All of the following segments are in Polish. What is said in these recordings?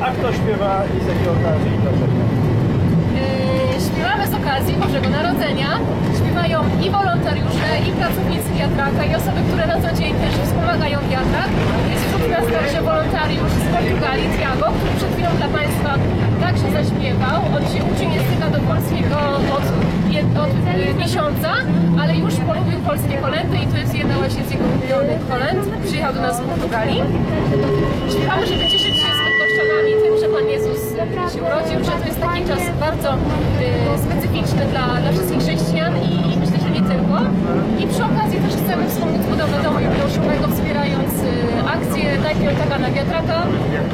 a kto śpiewa i z jakiej okazji i dlaczego? Śpiewamy z okazji Bożego Narodzenia. Śpiewają i wolontariusze, i pracownicy wiatraka, i osoby, które na co dzień też wspomagają wiatrak. Jest wśród nas także wolontariusz z Portugalii, Tiago, który przed chwilą dla Państwa także zaśpiewał. On się uczy do polskiego od, jed- od y, miesiąca, ale już polubił polskie kolendy i to jest jedna właśnie z jego ulubionych kolęd. Przyjechał do nas z Portugalii. Śpiewamy, żeby cieszyć się bardzo y, specyficzny dla, dla wszystkich chrześcijan i myślę, że nie tylko. I przy okazji też chcemy wspomóc budowę domu jubileuszowego, wspierając y, akcję Daj Piątaka na wiatraka.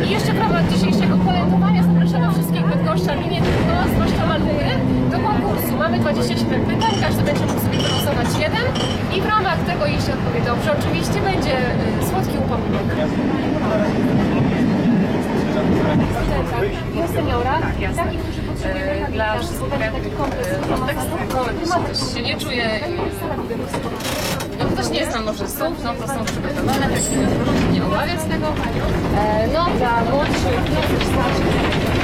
I jeszcze w ramach dzisiejszego kolędowania zapraszamy wszystkich Bydgoszczan i nie tylko, zwłaszcza maluchy, do konkursu. Mamy 27 pytań, każdy będzie mógł sobie wylosować jeden i w ramach tego, jeśli odpowie dobrze, oczywiście będzie y, słodki upominek. Tak, potrzebują dla rehabilitacji, wszystkich no, też się nie czuję no też nie znam może słów, no to są przygotowane, tak nie obawia z tego. E, No, dla młodszych, dla starszych,